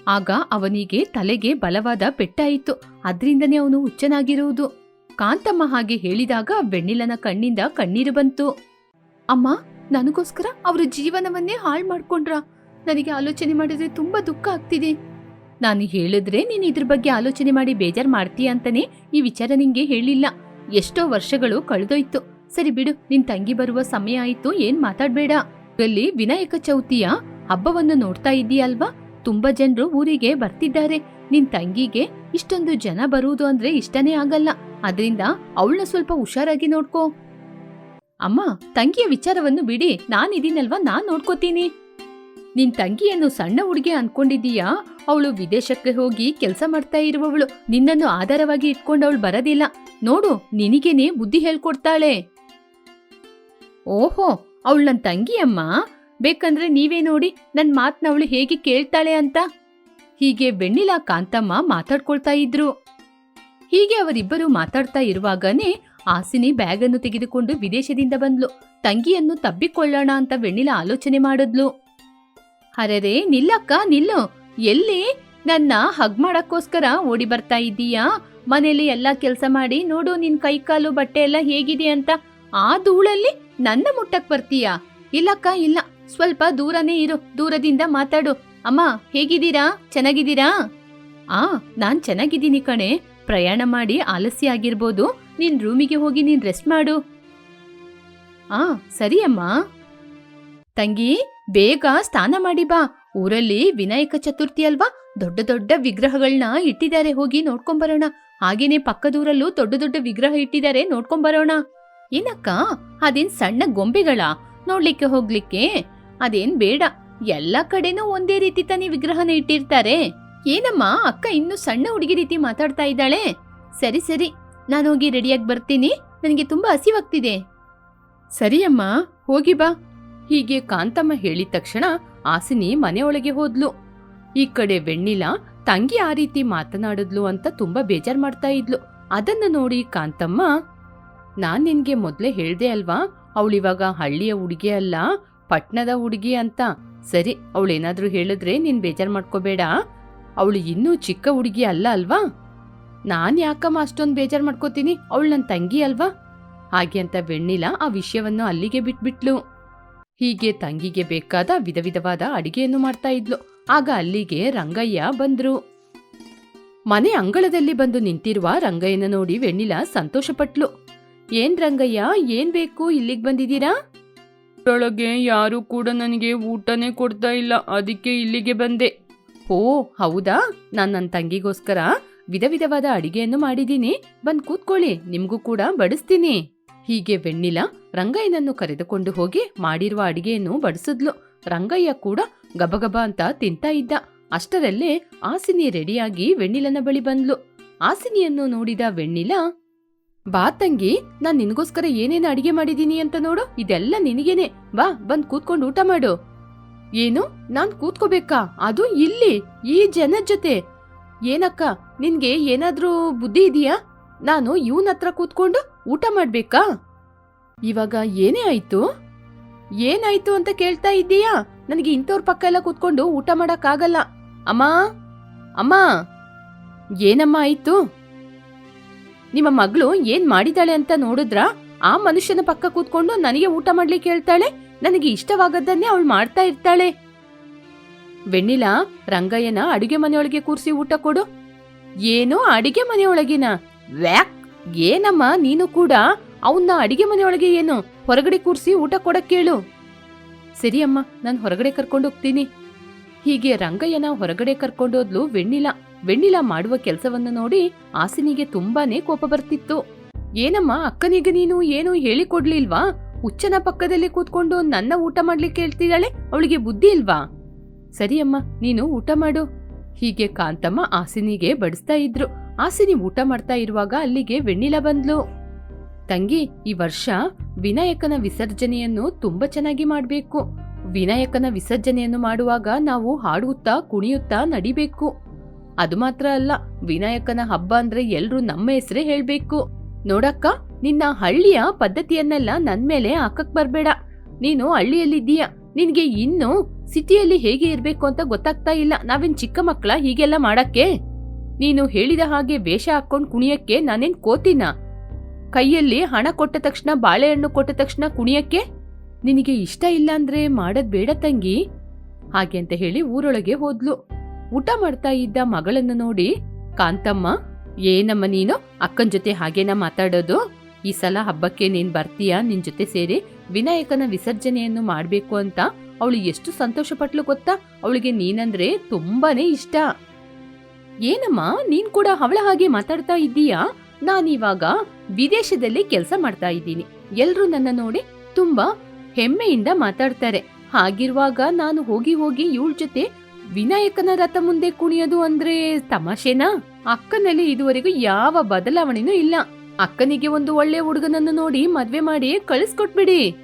ಆಗ ಅವನಿಗೆ ತಲೆಗೆ ಬಲವಾದ ಪೆಟ್ಟಾಯಿತು. ಅದರಿಂದನೇ ಅವನು ಹುಚ್ಚನಾಗಿರುವುದು. ಕಾಂತಮ್ಮ ಹಾಗೆ ಹೇಳಿದಾಗ ಬೆಣ್ಣಿಲನ ಕಣ್ಣಿಂದ ಕಣ್ಣೀರು ಬಂತು. ಅಮ್ಮ, ನನಗೋಸ್ಕರ ಅವರ ಜೀವನವನ್ನೇ ಹಾಳು ಮಾಡ್ಕೊಂಡ್ರ? ನನಗೆ ಆಲೋಚನೆ ಮಾಡಿದ್ರೆ ತುಂಬಾ ದುಃಖ ಆಗ್ತಿದೆ. ನಾನು ಹೇಳಿದ್ರೆ ನೀನ್ ಇದ್ರ ಬಗ್ಗೆ ಆಲೋಚನೆ ಮಾಡಿ ಬೇಜಾರ್ ಮಾಡ್ತೀಯ ಅಂತಾನೆ ಈ ವಿಚಾರ ನಿಂಗೆ ಹೇಳಿಲ್ಲ. ಎಷ್ಟೋ ವರ್ಷಗಳು ಕಳೆದೋಯ್ತು. ಸರಿ ಬಿಡು, ನಿನ್ ತಂಗಿ ಬರುವ ಸಮಯ ಆಯ್ತು, ಏನ್ ಮಾತಾಡ್ಬೇಡ. ಅಲ್ಲಿ ವಿನಾಯಕ ಚೌತಿಯ ಹಬ್ಬವನ್ನು ನೋಡ್ತಾ ಇದೀಯಲ್ವಾ? ತುಂಬಾ ಜನರು ಊರಿಗೆ ಬರ್ತಿದ್ದಾರೆ. ನಿನ್ ತಂಗಿಗೆ ಇಷ್ಟೊಂದು ಜನ ಬರುವುದು ಅಂದ್ರೆ ಇಷ್ಟನೇ ಆಗಲ್ಲ. ಅದರಿಂದ ಅವಳನ್ನ ಸ್ವಲ್ಪ ಹುಷಾರಾಗಿ ನೋಡ್ಕೋ. ಅಮ್ಮ, ತಂಗಿಯ ವಿಚಾರವನ್ನು ಬಿಡಿ. ನಾನಿದೀನಲ್ವಾ ನಾನ್ ನೋಡ್ಕೋತೀನಿ. ನಿನ್ ತಂಗಿಯನ್ನು ಸಣ್ಣ ಹುಡುಗಿ ಅನ್ಕೊಂಡಿದೀಯಾ ಅವಳು ವಿದೇಶಕ್ಕೆ ಹೋಗಿ ಕೆಲಸ ಮಾಡ್ತಾ ಇರುವವಳು. ನಿನ್ನನ್ನು ಆಧಾರವಾಗಿ ಇಟ್ಕೊಂಡು ಅವಳು ಬರೋದಿಲ್ಲ. ನೋಡು, ನಿನಗೇನೆ ಬುದ್ಧಿ ಹೇಳ್ಕೊಡ್ತಾಳೆ. ಓಹೋ, ಅವಳು ನನ್ನ ತಂಗಿಯಮ್ಮ? ಬೇಕಂದ್ರೆ ನೀವೇ ನೋಡಿ ನನ್ನ ಮಾತ್ನ ಅವಳು ಹೇಗೆ ಕೇಳ್ತಾಳೆ ಅಂತ. ಹೀಗೆ ಬೆಣ್ಣಿಲ ಕಾಂತಮ್ಮ ಮಾತಾಡ್ಕೊಳ್ತಾ ಇದ್ರು. ಹೀಗೆ ಅವರಿಬ್ಬರು ಮಾತಾಡ್ತಾ ಇರುವಾಗನೇ ಆಸಿನಿ ಬ್ಯಾಗನ್ನು ತೆಗೆದುಕೊಂಡು ವಿದೇಶದಿಂದ ಬಂದ್ಲು. ತಂಗಿಯನ್ನು ತಬ್ಬಿಕೊಳ್ಳೋಣ ಅಂತ ಬೆಣ್ಣಿಲ ಆಲೋಚನೆ ಮಾಡಿದ್ಲು. ಹರರೇ ನಿಲ್ಲಕ್ಕ, ನಿಲ್ಲು. ಎಲ್ಲಿ? ನನ್ನ ಹಗ್ ಮಾಡಕ್ಕೋಸ್ಕರ ಓಡಿ ಬರ್ತಾ ಇದ್ದೀಯಾ? ಮನೇಲಿ ಎಲ್ಲ ಕೆಲಸ ಮಾಡಿ ನೋಡು ನಿನ್ ಕೈ ಕಾಲು ಬಟ್ಟೆ ಎಲ್ಲ ಹೇಗಿದೆ ಅಂತ. ಆ ಧೂಳಲ್ಲಿ ನನ್ನ ಮುಟ್ಟಕ್ ಬರ್ತೀಯಾ? ಇಲ್ಲಕ್ಕ, ಇಲ್ಲ. ಸ್ವಲ್ಪ ದೂರನೇ ಇರು. ದೂರದಿಂದ ಮಾತಾಡು. ಅಮ್ಮ, ಹೇಗಿದ್ದೀರಾ? ಚೆನ್ನಾಗಿದ್ದೀರಾ? ಆ, ನಾನ್ ಚೆನ್ನಾಗಿದ್ದೀನಿ ಕಣೆ. ಪ್ರಯಾಣ ಮಾಡಿ ಆಲಸ್ಯ ಆಗಿರ್ಬೋದು. ನಿನ್ ರೂಮಿಗೆ ಹೋಗಿ ನೀನ್ ರೆಸ್ಟ್ ಮಾಡು. ಆ ಸರಿ ಅಮ್ಮ ತಂಗಿ ಬೇಗ ಸ್ನಾನ ಮಾಡಿ ಬಾ. ಊರಲ್ಲಿ ವಿನಾಯಕ ಚತುರ್ಥಿ ಅಲ್ವಾ? ದೊಡ್ಡ ದೊಡ್ಡ ವಿಗ್ರಹಗಳನ್ನ ಇಟ್ಟಿದ್ದಾರೆ, ಹೋಗಿ ನೋಡ್ಕೊಂಬರೋಣ. ಹಾಗೇನೆ ಪಕ್ಕದೂರಲ್ಲೂ ದೊಡ್ಡ ದೊಡ್ಡ ವಿಗ್ರಹ ಇಟ್ಟಿದ್ದಾರೆ, ನೋಡ್ಕೊಂಬರೋಣ. ಏನಕ್ಕ? ಅದೇನ್ ಸಣ್ಣ ಗೊಂಬೆಗಳ? ನೋಡ್ಲಿಕ್ಕೆ ಹೋಗ್ಲಿಕ್ಕೆ? ಅದೇನ್ ಬೇಡ. ಎಲ್ಲ ಕಡೆನೂ ಒಂದೇ ರೀತಿ ತಾನೇ ವಿಗ್ರಹನ ಇಟ್ಟಿರ್ತಾರೆ. ಏನಮ್ಮ? ಅಕ್ಕ ಇನ್ನು ಸಣ್ಣ ಹುಡುಗಿ ರೀತಿ ಮಾತಾಡ್ತಾ ಇದ್ದಾಳೆ. ಸರಿ ಸರಿ. ನಾನು ಹೋಗಿ ರೆಡಿಯಾಗಿ ಬರ್ತೀನಿ. ನನಗೆ ತುಂಬಾ ಹಸಿವಾಗ್ತಿದೆ. ಸರಿ ಅಮ್ಮ ಹೋಗಿ ಬಾ. ಹೀಗೆ ಕಾಂತಮ್ಮ ಹೇಳಿದ ತಕ್ಷಣ ಆಸಿನಿ ಮನೆಯೊಳಗೆ ಹೋದ್ಲು. ಈ ಕಡೆ ವೆಣ್ಣಿಲ ತಂಗಿ ಆ ರೀತಿ ಮಾತನಾಡಿದ್ಲು ಅಂತ ತುಂಬಾ ಬೇಜಾರ್ ಮಾಡ್ತಾ ಇದ್ಲು. ಅದನ್ನ ನೋಡಿ ಕಾಂತಮ್ಮ, ನಾನ್ ನಿನ್ಗೆ ಮೊದ್ಲೇ ಹೇಳ್ದೆ ಅಲ್ವಾ ಅವಳಿವಾಗ ಹಳ್ಳಿಯ ಹುಡುಗಿ ಅಲ್ಲ ಪಟ್ನದ ಹುಡುಗಿ ಅಂತ. ಸರಿ ಅವಳೇನಾದ್ರೂ ಹೇಳಿದ್ರೆ ನೀನ್ ಬೇಜಾರ್ ಮಾಡ್ಕೋಬೇಡ. ಅವಳು ಇನ್ನೂ ಚಿಕ್ಕ ಹುಡುಗಿ ಅಲ್ಲ ಅಲ್ವಾ? ನಾನ್ ಯಾಕಮ್ಮ ಅಷ್ಟೊಂದು ಬೇಜಾರ್ ಮಾಡ್ಕೋತೀನಿ? ಅವಳು ನನ್ನ ತಂಗಿ ಅಲ್ವಾ? ಹಾಗೆ ಅಂತ ಬೆಣ್ಣಿಲ ಆ ವಿಷಯವನ್ನು ಅಲ್ಲಿಗೆ ಬಿಟ್ಬಿಟ್ಲು. ಹೀಗೆ ತಂಗಿಗೆ ಬೇಕಾದ ವಿಧ ವಿಧವಾದ ಅಡಿಗೆಯನ್ನು ಮಾಡ್ತಾ ಇದ್ಲು. ಆಗ ಅಲ್ಲಿಗೆ ರಂಗಯ್ಯ ಬಂದ್ರು. ಮನೆ ಅಂಗಳದಲ್ಲಿ ಬಂದು ನಿಂತಿರುವ ರಂಗಯ್ಯನ ನೋಡಿ ವೆಣ್ಣಿಲ ಸಂತೋಷಪಟ್ಲು. ಏನ್ ರಂಗಯ್ಯ ಏನ್ ಬೇಕು ಇಲ್ಲಿಗೆ ಬಂದಿದ್ದೀರಾ? ಒಳಗೆ ಯಾರು ಕೂಡ ನನಗೆ ಊಟನೇ ಕೊಡ್ತಾ ಇಲ್ಲ ಅದಕ್ಕೆ ಇಲ್ಲಿಗೆ ಬಂದೆ. ಓ ಹೌದಾ? ನಾನು ನನ್ನ ತಂಗಿಗೋಸ್ಕರ ವಿಧ ವಿಧವಾದ ಅಡಿಗೆಯನ್ನು ಮಾಡಿದ್ದೀನಿ. ಬಂದು ಕೂತ್ಕೊಳ್ಳಿ ನಿಮಗೂ ಕೂಡ ಬಡಿಸ್ತೀನಿ. ಹೀಗೆ ವೆಣ್ಣಿಲ ರಂಗಯ್ಯನನ್ನು ಕರೆದುಕೊಂಡು ಹೋಗಿ ಮಾಡಿರುವ ಅಡಿಗೆಯನ್ನು ಬಡಿಸಿದ್ಲು. ರಂಗಯ್ಯ ಕೂಡ ಗಬಗಬ ಅಂತ ತಿಂತಾ ಇದ್ದ. ಅಷ್ಟರಲ್ಲೇ ಆಸಿನಿ ರೆಡಿಯಾಗಿ ವೆಣ್ಣಿಲನ ಬಳಿ ಬಂದ್ಲು. ಆಸಿನಿಯನ್ನು ನೋಡಿದ ವೆಣ್ಣಿಲ ಬಾ ತಂಗಿ, ನಾನ್ ನಿನಗೋಸ್ಕರ ಏನೇನು ಅಡಿಗೆ ಮಾಡಿದೀನಿ ಅಂತ ನೋಡು. ಇದೆಲ್ಲ ನಿನಗೇನೆ. ಬಾ, ಬಂದ್ ಕೂತ್ಕೊಂಡು ಊಟ ಮಾಡು. ಏನು? ನಾನ್ ಕೂತ್ಕೋಬೇಕಾ? ಅದು ಇಲ್ಲಿ, ಈ ಜನ ಜೊತೆ. ಏನಕ್ಕ, ನಿನ್ಗೆ ಏನಾದ್ರೂ ಬುದ್ಧಿ ಇದೆಯಾ? ನಾನು ಇವನ ಹತ್ರ ಕೂತ್ಕೊಂಡು ಊಟ ಮಾಡ್ಬೇಕಾ? ಇವಾಗ ಏನೇ ಆಯ್ತು? ಏನಾಯ್ತು ಅಂತ ಕೇಳ್ತಾ ಇದ್ದೀಯಾ? ನನಗೆ ಇಂಥವ್ರ ಪಕ್ಕ ಎಲ್ಲ ಕೂತ್ಕೊಂಡು ಊಟ ಮಾಡೋಕ್ಕಾಗಲ್ಲ. ಅಮ್ಮ ಅಮ್ಮ, ಏನಮ್ಮ ಆಯ್ತು? ನಿಮ್ಮ ಮಗಳು ಏನ್ ಮಾಡಿದಾಳೆ ಅಂತ ನೋಡಿದ್ರ? ಆ ಮನುಷ್ಯನ ಪಕ್ಕ ಕೂತ್ಕೊಂಡು ನನಗೆ ಊಟ ಮಾಡ್ಲಿಕ್ಕೆ ಹೇಳ್ತಾಳೆ? ನನಗೆ ಇಷ್ಟವಾಗದ್ದನ್ನೇ ಅವಳು ಮಾಡ್ತಾ ಇರ್ತಾಳೆ. ವೆಣ್ಣಿಲ, ರಂಗಯ್ಯನ ಅಡಿಗೆ ಮನೆಯೊಳಗೆ ಕೂರಿಸಿ ಊಟ ಕೊಡು. ಏನು ಅಡಿಗೆ ಮನೆಯೊಳಗಿನ. ವ್ಯಾಕ್! ಏನಮ್ಮ ನೀನು ಕೂಡ ಅವನ್ನ ಅಡಿಗೆ ಮನೆಯೊಳಗೆ ಏನು, ಹೊರಗಡೆ ಕೂರಿಸಿ ಊಟ ಕೊಡಕ್ಕೇಳು ಕೇಳು. ಸರಿಯಮ್ಮ ನಾನು ಹೊರಗಡೆ ಕರ್ಕೊಂಡು ಹೋಗ್ತೀನಿ. ಹೀಗೆ ರಂಗಯ್ಯನ ಹೊರಗಡೆ ಕರ್ಕೊಂಡೋದ್ಲು ವೆಣ್ಣಿಲ. ವೆಣ್ಣಿಲ ಮಾಡುವ ಕೆಲಸವನ್ನು ನೋಡಿ ಆಸಿನಿಗೆ ತುಂಬಾನೇ ಕೋಪ ಬರ್ತಿತ್ತು. ಏನಮ್ಮ, ಅಕ್ಕನಿಗೆ ನೀನು ಏನು ಹೇಳಿಕೊಡ್ಲಿಲ್ವಾ ಹುಚ್ಚನ ಪಕ್ಕದಲ್ಲಿ ಕೂತ್ಕೊಂಡು ನನ್ನ ಊಟ ಮಾಡ್ಲಿಕ್ಕೆ ಹೇಳ್ತಿದ್ದಾಳೆ? ಅವಳಿಗೆ ಬುದ್ಧಿ ಇಲ್ವಾ? ಸರಿಯಮ್ಮ ನೀನು ಊಟ ಮಾಡು. ಹೀಗೆ ಕಾಂತಮ್ಮ ಆಸಿನಿಗೆ ಬಡಿಸ್ತಾ ಇದ್ರು. ಆಸಿನಿ ಊಟ ಮಾಡ್ತಾ ಇರುವಾಗ ಅಲ್ಲಿಗೆ ವೆಣ್ಣಿಲ ಬಂದ್ಲು. ತಂಗಿ, ಈ ವರ್ಷ ವಿನಾಯಕನ ವಿಸರ್ಜನೆಯನ್ನು ತುಂಬಾ ಚೆನ್ನಾಗಿ ಮಾಡಬೇಕು. ವಿನಾಯಕನ ವಿಸರ್ಜನೆಯನ್ನು ಮಾಡುವಾಗ ನಾವು ಹಾಡುತ್ತಾ, ಕುಣಿಯುತ್ತಾ ನಡಿಬೇಕು. ಅದು ಮಾತ್ರ ಅಲ್ಲ, ವಿನಾಯಕನ ಹಬ್ಬ ಅಂದ್ರೆ ಎಲ್ರೂ ನಮ್ಮ ಹೆಸರೇ ಹೇಳ್ಬೇಕು. ನೋಡಕ್ಕ, ನಿನ್ನ ಹಳ್ಳಿಯ ಪದ್ಧತಿಯನ್ನೆಲ್ಲ ನನ್ ಮೇಲೆ ಹಾಕಕ್ ಬರ್ಬೇಡ. ನೀನು ಹಳ್ಳಿಯಲ್ಲಿದ್ದೀಯ. ನಿನ್ಗೆ ಇನ್ನು ಸಿಟಿಯಲ್ಲಿ ಹೇಗೆ ಇರ್ಬೇಕು ಅಂತ ಗೊತ್ತಾಗ್ತಾ ಇಲ್ಲ. ನಾವೇನ್ ಚಿಕ್ಕ ಮಕ್ಕಳ ಹೀಗೆಲ್ಲ ಮಾಡಕ್ಕೆ? ನೀನು ಹೇಳಿದ ಹಾಗೆ ವೇಷ ಹಾಕೊಂಡ್ ಕುಣಿಯಕ್ಕೆ ನಾನೇನ್ ಕೋತಿನ? ಕೈಯಲ್ಲಿ ಹಣ ಕೊಟ್ಟ ತಕ್ಷಣ, ಬಾಳೆಹಣ್ಣು ಕೊಟ್ಟ ತಕ್ಷಣ ಕುಣಿಯಕ್ಕೆ ನಿನಗೆ ಇಷ್ಟ ಇಲ್ಲ ಅಂದ್ರೆ ಮಾಡದ್ ಬೇಡ ತಂಗಿ. ಹಾಗೆ ಅಂತ ಹೇಳಿ ಊರೊಳಗೆ ಹೋದ್ಲು. ಊಟ ಮಾಡ್ತಾ ಇದ್ದ ಮಗಳನ್ನು ನೋಡಿ, ಕಾಂತಮ್ಮ, ಏನಮ್ಮ ನೀನು? ಅಕ್ಕನ ಜೊತೆ ಹಾಗೇನ ಮಾತಾಡೋದು? ಈ ಸಲ ಹಬ್ಬಕ್ಕೆ ನೀನ್ ಬರ್ತೀಯಾ? ನಿನ್ ಜೊತೆ ಸೇರಿ ವಿನಾಯಕನ ವಿಸರ್ಜನೆಯನ್ನು ಮಾಡ್ಬೇಕು ಅಂತ ಅವಳು ಎಷ್ಟು ಸಂತೋಷ ಪಟ್ಲು ಗೊತ್ತಾ? ಅವಳಿಗೆ ನೀನಂದ್ರೆ ತುಂಬಾನೇ ಇಷ್ಟ. ಏನಮ್ಮ, ನೀನ್ ಕೂಡ ಅವಳ ಹಾಗೆ ಮಾತಾಡ್ತಾ ಇದ್ದೀಯಾ? ನಾನಿವಾಗ ವಿದೇಶದಲ್ಲಿ ಕೆಲಸ ಮಾಡ್ತಾ ಇದ್ದೀನಿ. ಎಲ್ರು ನನ್ನ ನೋಡಿ ತುಂಬಾ ಹೆಮ್ಮೆಯಿಂದ ಮಾತಾಡ್ತಾರೆ. ಹಾಗಿರುವಾಗ ನಾನು ಹೋಗಿ ಹೋಗಿ ಇವಳ ಜೊತೆ ವಿನಾಯಕನ ರಥ ಮುಂದೆ ಕುಣಿಯೋದು ಅಂದ್ರೆ ತಮಾಷೆನಾ? ಅಕ್ಕನಲ್ಲಿ ಇದುವರೆಗೂ ಯಾವ ಬದಲಾವಣೆನೂ ಇಲ್ಲ. ಅಕ್ಕನಿಗೆ ಒಂದು ಒಳ್ಳೆ ಹುಡುಗನನ್ನು ನೋಡಿ ಮದ್ವೆ ಮಾಡಿ ಕಳಿಸ್ಕೊಟ್ಬಿಡಿ.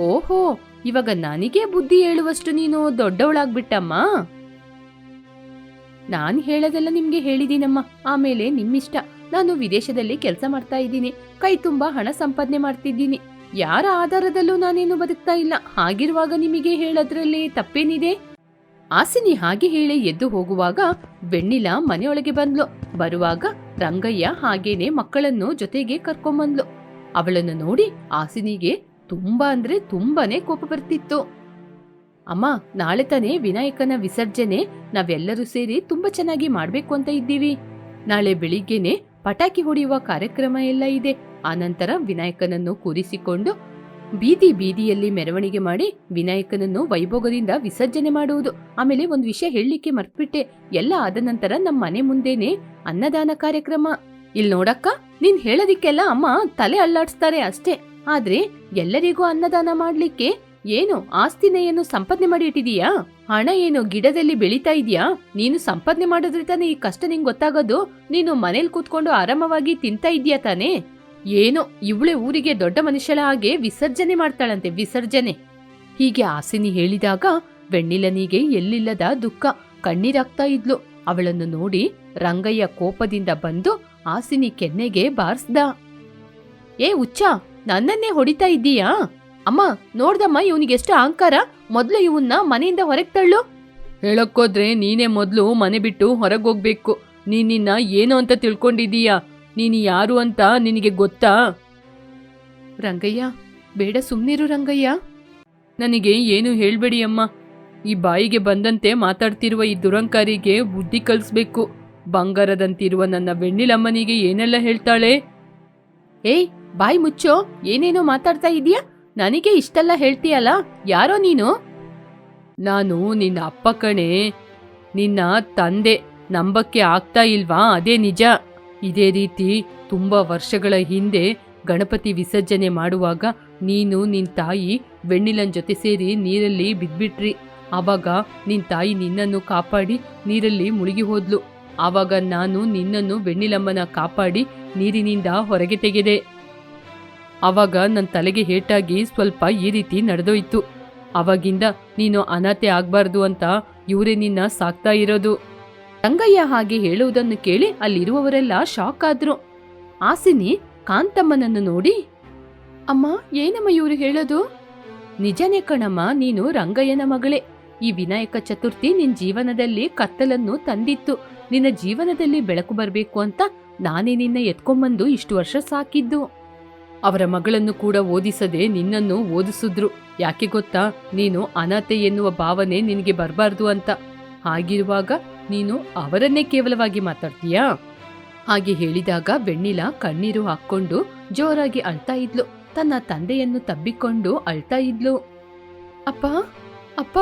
ಓಹೋ, ಇವಾಗ ನನಗೆ ಬುದ್ಧಿ ಹೇಳುವಷ್ಟು ನೀನು ದೊಡ್ಡವಳಾಗ್ಬಿಟ್ಟಮ್ಮ. ನಾನ್ ಹೇಳೋದೆಲ್ಲ ನಿಮ್ಗೆ ಹೇಳಿದೀನಮ್ಮ. ಆಮೇಲೆ ನಿಮ್ಮಿಷ್ಟ. ನಾನು ವಿದೇಶದಲ್ಲಿ ಕೆಲಸ ಮಾಡ್ತಾ ಇದ್ದೀನಿ. ಕೈ ತುಂಬಾ ಹಣ ಸಂಪಾದನೆ ಮಾಡ್ತಿದ್ದೀನಿ. ಯಾರ ಆಧಾರದಲ್ಲೂ ನಾನೇನು ಬದುಕ್ತಾ ಇಲ್ಲ. ಹಾಗಿರುವಾಗ ನಿಮಗೆ ಹೇಳೋದ್ರಲ್ಲಿ ತಪ್ಪೇನಿದೆ? ಆಸಿನಿ ಹಾಗೆ ಹೇಳಿ ಎದ್ದು ಹೋಗುವಾಗ ಬೆಣ್ಣಿಲ ಮನೆಯೊಳಗೆ ಬಂದ್ಲು. ಬರುವಾಗ ರಂಗಯ್ಯ ಹಾಗೇನೆ ಮಕ್ಕಳನ್ನು ಜೊತೆಗೆ ಕರ್ಕೊಂಬಂದ್ಲು. ಅವಳನ್ನು ನೋಡಿ ಆಸಿನಿಗೆ ತುಂಬಾ ಅಂದ್ರೆ ತುಂಬಾನೇ ಕೋಪ ಬರ್ತಿತ್ತು. ಅಮ್ಮ, ನಾಳೆ ತಾನೇ ವಿನಾಯಕನ ವಿಸರ್ಜನೆ. ನಾವೆಲ್ಲರೂ ಸೇರಿ ತುಂಬಾ ಚೆನ್ನಾಗಿ ಮಾಡ್ಬೇಕು ಅಂತ ಇದ್ದೀವಿ. ನಾಳೆ ಬೆಳಿಗ್ಗೆನೆ ಪಟಾಕಿ ಹೊಡೆಯುವ ಕಾರ್ಯಕ್ರಮ ಎಲ್ಲ ಇದೆ. ಆನಂತರ ವಿನಾಯಕನನ್ನು ಕೂರಿಸಿಕೊಂಡು ಬೀದಿ ಬೀದಿಯಲ್ಲಿ ಮೆರವಣಿಗೆ ಮಾಡಿ ವಿನಾಯಕನನ್ನು ವೈಭೋಗದಿಂದ ವಿಸರ್ಜನೆ ಮಾಡುವುದು. ಆಮೇಲೆ ಒಂದು ವಿಷಯ ಹೇಳಲಿಕ್ಕೆ ಮರ್ತ್ಬಿಟ್ಟೆ. ಎಲ್ಲ ಆದ ನಂತರ ನಮ್ಮ ಮನೆ ಮುಂದೆನೆ ಅನ್ನದಾನ ಕಾರ್ಯಕ್ರಮ. ಇಲ್ ನೋಡಕ್ಕ, ನೀನ್ ಹೇಳೋದಿಕ್ಕೆಲ್ಲ ಅಮ್ಮ ತಲೆ ಅಲ್ಲಾಡಿಸ್ತಾರೆ ಅಷ್ಟೇ. ಆದ್ರೆ ಎಲ್ಲರಿಗೂ ಅನ್ನದಾನ ಮಾಡ್ಲಿಕ್ಕೆ ಏನು ಆಸ್ತಿನೆಯನ್ನು ಸಂಪಾದನೆ ಮಾಡಿ ಇಟ್ಟಿದೀಯಾ? ಹಣ ಏನು ಗಿಡದಲ್ಲಿ ಬೆಳೀತಾ ಇದೀಯಾ? ನೀನು ಸಂಪಾದನೆ ಮಾಡಿದ್ರೆ ತಾನೇ ಈ ಕಷ್ಟ ನಿಂಗೆ ಗೊತ್ತಾಗೋದು? ನೀನು ಮನೇಲಿ ಕೂತ್ಕೊಂಡು ಆರಾಮವಾಗಿ ತಿಂತಾ ಇದೀಯಾ ತಾನೇ? ಏನೋ, ಇವಳೆ ಊರಿಗೆ ದೊಡ್ಡ ಮನುಷ್ಯಳ ಹಾಗೆ ವಿಸರ್ಜನೆ ಮಾಡ್ತಾಳಂತೆ, ವಿಸರ್ಜನೆ. ಹೀಗೆ ಆಸಿನಿ ಹೇಳಿದಾಗ ಬೆಣ್ಣಿಲನಿಗೆ ಎಲ್ಲಿಲ್ಲದ ದುಃಖ ಕಣ್ಣೀರಾಗ್ತಾ ಇದ್ಲು. ಅವಳನ್ನು ನೋಡಿ ರಂಗಯ್ಯ ಕೋಪದಿಂದ ಬಂದು ಆಸಿನಿ ಕೆನ್ನೆಗೆ ಬಾರಿಸ್ದ. ಏ ಉಚ್ಚ ನನ್ನನ್ನೇ ಹೊಡಿತಾ ಇದ್ದೀಯಾ? ಅಮ್ಮ ನೋಡ್ದಮ್ಮ ಇವನಿಗೆಷ್ಟು ಅಹಂಕಾರ? ಮೊದ್ಲು ಇವನ್ನ ಮನೆಯಿಂದ ಹೊರಗೆ ತಳ್ಳು. ಹೇಳಕ್ಕೋದ್ರೆ ನೀನೇ ಮೊದಲು ಮನೆ ಬಿಟ್ಟು ಹೊರಗೋಗ್ಬೇಕು ನೀನ್ ನಿನ್ನ ಏನು ಅಂತ ತಿಳ್ಕೊಂಡಿದೀಯಾ ನೀನು ಯಾರು ಅಂತ ನಿನಗೆ ಗೊತ್ತಾ? ರಂಗಯ್ಯ ಬೇಡ ಸುಮ್ನಿರು ರಂಗಯ್ಯ. ನನಗೆ ಏನು ಹೇಳಬೇಡಿ ಅಮ್ಮ. ಈ ಬಾಯಿಗೆ ಬಂದಂತೆ ಮಾತಾಡ್ತಿರುವ ಈ ದುರಂಕಾರಿಗೆ ಬುದ್ಧಿ ಕಲಿಸ್ಬೇಕು. ಬಂಗಾರದಂತಿರುವ ನನ್ನ ಬೆಣ್ಣಿಲಮ್ಮನಿಗೆ ಏನೆಲ್ಲ ಹೇಳ್ತಾಳೆ? ಏಯ್ ಬಾಯಿ ಮುಚ್ಚೋ ಏನೇನೋ ಮಾತಾಡ್ತಾ ಇದೀಯಾ? ನನಗೆ ಇಷ್ಟೆಲ್ಲ ಹೇಳ್ತೀಯಲ್ಲ? ಯಾರೋ ನೀನು? ನಾನು ನಿನ್ನ ಅಪ್ಪ ಕಣೆ. ನಿನ್ನ ತಂದೆ ನಂಬಕ್ಕೆ ಆಗ್ತಾ ಇಲ್ವಾ? ಅದೇ ನಿಜ. ಇದೇ ರೀತಿ ತುಂಬ ವರ್ಷಗಳ ಹಿಂದೆ ಗಣಪತಿ ವಿಸರ್ಜನೆ ಮಾಡುವಾಗ ನೀನು ನಿನ್ ತಾಯಿ ವೆಣ್ಣಿಲನ್ ಜೊತೆ ಸೇರಿ ನೀರಲ್ಲಿ ಬಿದ್ಬಿಟ್ರಿ. ಆವಾಗ ನಿನ್ ತಾಯಿ ನಿನ್ನನ್ನು ಕಾಪಾಡಿ ನೀರಲ್ಲಿ ಮುಳುಗಿ ಹೋದ್ಲು. ಆವಾಗ ನಾನು ನಿನ್ನನ್ನು ವೆಣ್ಣಿಲಮ್ಮನ ಕಾಪಾಡಿ ನೀರಿನಿಂದ ಹೊರಗೆ ತೆಗೆದೆ. ಆವಾಗ ನನ್ನ ತಲೆಗೆ ಹೇಟಾಗಿ ಸ್ವಲ್ಪ ಈ ರೀತಿ ನಡೆದೋಯ್ತು. ಅವಾಗಿಂದ ನೀನು ಅನಾಥೆ ಆಗ್ಬಾರ್ದು ಅಂತ ಇವರೇ ನಿನ್ನ ಸಾಕ್ತಾ ಇರೋದು. ರಂಗಯ್ಯ ಹಾಗೆ ಹೇಳುವುದನ್ನು ಕೇಳಿ ಅಲ್ಲಿರುವವರೆಲ್ಲ ಶಾಕ್ ಆದ್ರು. ಆಸಿನಿ, ಕಾಂತಮ್ಮನನ್ನು ನೋಡಿ, ಅಮ್ಮ, ಏನಮ್ಮ ಇವರು ಹೇಳೋದು? ನಿಜನೇ ಕಣಮ್ಮ, ನೀನು ರಂಗಯ್ಯನ ಮಗಳೇ. ಈ ವಿನಾಯಕ ಚತುರ್ಥಿ ನಿನ್ ಜೀವನದಲ್ಲಿ ಕತ್ತಲನ್ನು ತಂದಿತ್ತು. ನಿನ್ನ ಜೀವನದಲ್ಲಿ ಬೆಳಕು ಬರಬೇಕು ಅಂತ ನಾನೇ ನಿನ್ನ ಎತ್ಕೊಂಬಂದು ಇಷ್ಟು ವರ್ಷ ಸಾಕಿದ್ದು. ಅವರ ಮಗಳನ್ನು ಕೂಡ ಓದಿಸದೆ ನಿನ್ನನ್ನು ಓದಿಸಿದ್ರು. ಯಾಕೆ ಗೊತ್ತಾ? ನೀನು ಅನಾಥೆ ಎನ್ನುವ ಭಾವನೆ ನಿನಗೆ ಬರಬಾರ್ದು ಅಂತ. ಹಾಗಿರುವಾಗ ನೀನು ಅವರನ್ನೇ ಕೇವಲವಾಗಿ ಮಾತಾಡ್ತೀಯಾ? ಹಾಗೆ ಹೇಳಿದಾಗ ಬೆಣ್ಣಿಲ ಕಣ್ಣೀರು ಹಾಕ್ಕೊಂಡು ಜೋರಾಗಿ ಅಳ್ತಾ ಇದ್ಲು. ತನ್ನ ತಂದೆಯನ್ನು ತಬ್ಬಿಕೊಂಡು ಅಳ್ತಾ ಇದ್ಲು. ಅಪ್ಪ ಅಪ್ಪ,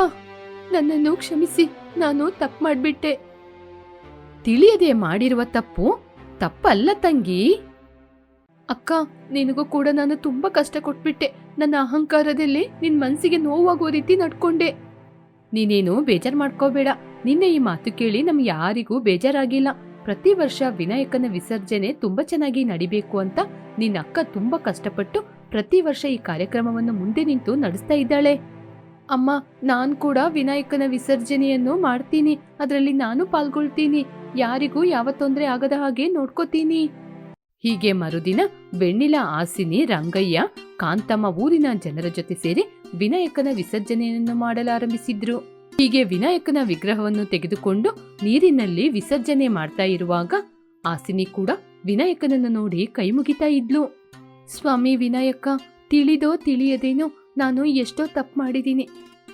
ನನ್ನನ್ನು ಕ್ಷಮಿಸಿ, ನಾನು ತಪ್ಪು ಮಾಡಿಬಿಟ್ಟೆ. ತಿಳಿಯದೆ ಮಾಡಿರುವ ತಪ್ಪು? ತಪ್ಪಲ್ಲ ತಂಗಿ. ಅಕ್ಕ, ನಿನಗೂ ಕೂಡ ನಾನು ತುಂಬಾ ಕಷ್ಟ ಕೊಟ್ಬಿಟ್ಟೆ. ನನ್ನ ಅಹಂಕಾರದಲ್ಲಿ ನಿನ್ ಮನ್ಸಿಗೆ ನೋವಾಗುವ ರೀತಿ ನಡ್ಕೊಂಡೆ. ನೀನೇನು ಬೇಜಾರ್ ಮಾಡ್ಕೋಬೇಡ. ನಿನ್ನೆ ಈ ಮಾತು ಕೇಳಿ ನಮ್ ಯಾರಿಗೂ ಬೇಜಾರಾಗಿಲ್ಲ. ಪ್ರತಿ ವರ್ಷ ವಿನಾಯಕನ ವಿಸರ್ಜನೆ ತುಂಬಾ ಚೆನ್ನಾಗಿ ನಡಿಬೇಕು ಅಂತ ನಿನ್ನ ಅಕ್ಕ ತುಂಬಾ ಕಷ್ಟಪಟ್ಟು ಪ್ರತಿ ವರ್ಷ ಈ ಕಾರ್ಯಕ್ರಮವನ್ನು ಮುಂದೆ ನಿಂತು ನಡೆಸ್ತಾ ಇದ್ದಾಳೆ. ಅಮ್ಮ, ನಾನ್ ಕೂಡ ವಿನಾಯಕನ ವಿಸರ್ಜನೆಯನ್ನು ಮಾಡ್ತೀನಿ. ಅದರಲ್ಲಿ ನಾನು ಪಾಲ್ಗೊಳ್ತೀನಿ. ಯಾರಿಗೂ ಯಾವ ತೊಂದರೆ ಆಗದ ಹಾಗೆ ನೋಡ್ಕೋತೀನಿ. ಹೀಗೆ ಮರುದಿನ ಬೆಣ್ಣಿಲ ಆಸಿನಿ, ರಂಗಯ್ಯ, ಕಾಂತಮ್ಮ ಊರಿನ ಜನರ ಜೊತೆ ಸೇರಿ ವಿನಾಯಕನ ವಿಸರ್ಜನೆಯನ್ನು ಮಾಡಲಾರಂಭಿಸಿದ್ರು. ಹೀಗೆ ವಿನಾಯಕನ ವಿಗ್ರಹವನ್ನು ತೆಗೆದುಕೊಂಡು ನೀರಿನಲ್ಲಿ ವಿಸರ್ಜನೆ ಮಾಡ್ತಾ ಇರುವಾಗ ಆಸಿನಿ ಕೂಡ ವಿನಾಯಕನನ್ನು ನೋಡಿ ಕೈ ಮುಗಿತಾ ಇದ್ಲು. ಸ್ವಾಮಿ ವಿನಾಯಕ, ತಿಳಿದೋ ತಿಳಿಯದೇನೋ ನಾನು ಎಷ್ಟೋ ತಪ್ಪು ಮಾಡಿದ್ದೀನಿ.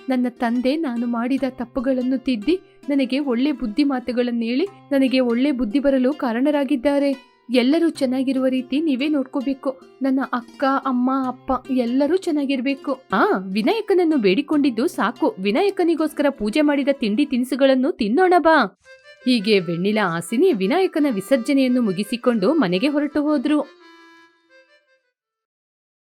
ನನ್ನ ತಂದೆ ನಾನು ಮಾಡಿದ ತಪ್ಪುಗಳನ್ನು ತಿದ್ದಿ ನನಗೆ ಒಳ್ಳೆ ಬುದ್ಧಿ ಮಾತುಗಳನ್ನು ಹೇಳಿ ನನಗೆ ಒಳ್ಳೆ ಬುದ್ಧಿ ಬರಲು ಕಾರಣರಾಗಿದ್ದಾರೆ. ಎಲ್ಲರೂ ಚೆನ್ನಾಗಿರುವ ರೀತಿ ನೀವೇ ನೋಡ್ಕೋಬೇಕು. ನನ್ನ ಅಕ್ಕ, ಅಮ್ಮ, ಅಪ್ಪ ಎಲ್ಲರೂ ಚೆನ್ನಾಗಿರ್ಬೇಕು. ಆ, ವಿನಾಯಕನನ್ನು ಬೇಡಿಕೊಂಡಿದ್ದು ಸಾಕು. ವಿನಾಯಕನಿಗೋಸ್ಕರ ಪೂಜೆ ಮಾಡಿದ ತಿಂಡಿ ತಿನಿಸುಗಳನ್ನು ತಿನ್ನೋಣ ಬಾ. ಹೀಗೆ ವೆಣ್ಣಿಲ ಆಸಿನಿ ವಿನಾಯಕನ ವಿಸರ್ಜನೆಯನ್ನು ಮುಗಿಸಿಕೊಂಡು ಮನೆಗೆ ಹೊರಟು ಹೋದ್ರು.